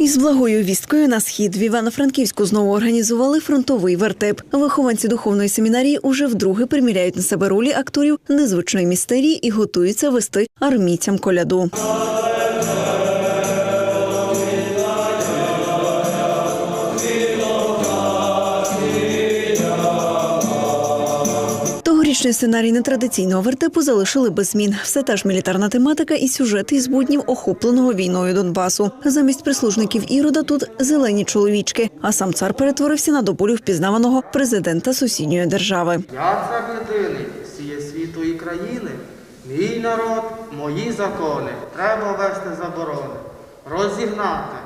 Із благою вісткою на схід в Івано-Франківську знову організували фронтовий вертеп. Вихованці духовної семінарії уже вдруге приміряють на себе ролі акторів незвичної містерії і готуються вести армійцям коляду. Тогорічний сценарій нетрадиційного вертепу залишили без змін. Все та ж мілітарна тематика і сюжети із буднів охопленого війною Донбасу. Замість прислужників Ірода тут зелені чоловічки, а сам цар перетворився на доболю впізнаваного президента сусідньої держави. Я цар єдиний всіє світу і країни. Мій народ, мої закони. Треба вести заборони, розігнати,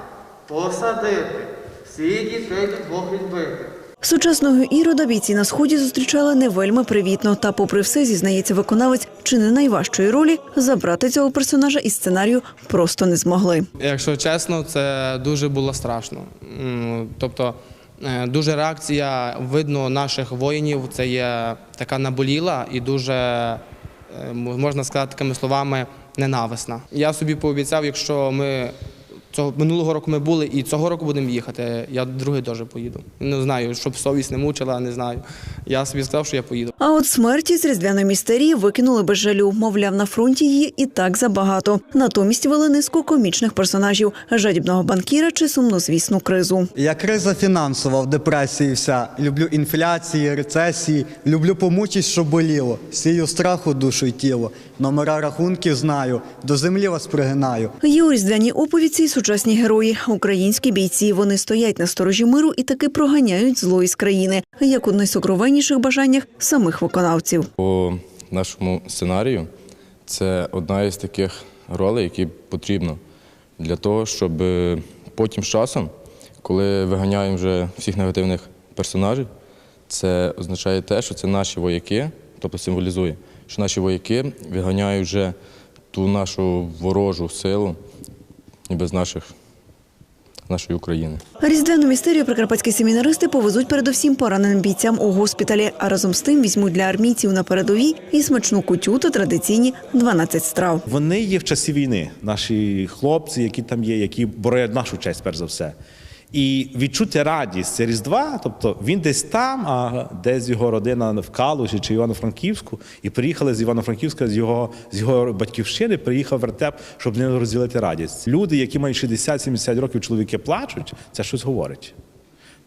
посадити, всіх дітей від двох відбити. Сучасного ірода бійці на сході зустрічали не вельми привітно. Та, попри все, зізнається виконавець, чи не найважчої ролі забрати цього персонажа із сценарію просто не змогли. Якщо чесно, це дуже було страшно. Тобто, е, дуже реакція видно наших воїнів. Це є така наболіла і дуже, е, можна сказати такими словами, ненависна. Я собі пообіцяв, якщо ми цього минулого року ми були і цього року будемо їхати, я другий теж поїду. Не знаю, щоб совість не мучила, не знаю. Я собі сказав, що я поїду. А от смерті з різдвяної містерії викинули без жалю. Мовляв, на фронті її і так забагато. Натомість вели низку комічних персонажів жадібного банкіра чи сумнозвісну кризу. Я криза фінансова в депресії вся. Люблю інфляції, рецесії, люблю помучись, що боліло. Сію страху душу й тіло. Номера рахунків знаю, до землі вас пригинаю. Є у різдвяній оповідці сучасні герої, українські бійці. Вони стоять на сторожі миру і таки проганяють зло із країни, як у найсокровенніших бажаннях самих виконавців. По нашому сценарію це одна із таких ролей, які потрібно для того, щоб е, потім з часом, коли виганяємо вже всіх негативних персонажів, це означає те, що це наші вояки, тобто символізує, що наші вояки виганяють вже ту нашу ворожу силу і без наших нашої України. Різдвяну містерію прикарпатські семінаристи повезуть передусім пораненим бійцям у госпіталі, а разом з тим візьмуть для армійців на передовій і смачну кутю та традиційні 12 страв. Вони є в часі війни, наші хлопці, які там є, які боронять нашу честь, перш за все. І відчути радість це Різдва, тобто він десь там, а десь його родина в Калуші чи Івано-Франківську, і приїхали з Івано-Франківська, з його, з його батьківщини, приїхав вертеп, щоб не розділити радість. Люди, які мають 60-70 років, чоловіки плачуть, це щось говорить.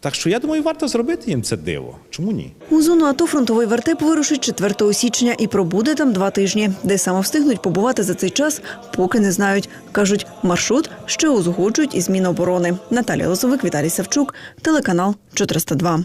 Так що я думаю, варто зробити їм це диво. Чому ні? У зону АТО фронтовий вертеп вирушить 4 січня і пробуде там два тижні. Де саме встигнуть побувати за цей час, поки не знають. Кажуть, маршрут ще узгоджують із Міноборони. Наталія Лозовик, Віталій Савчук, телеканал 402.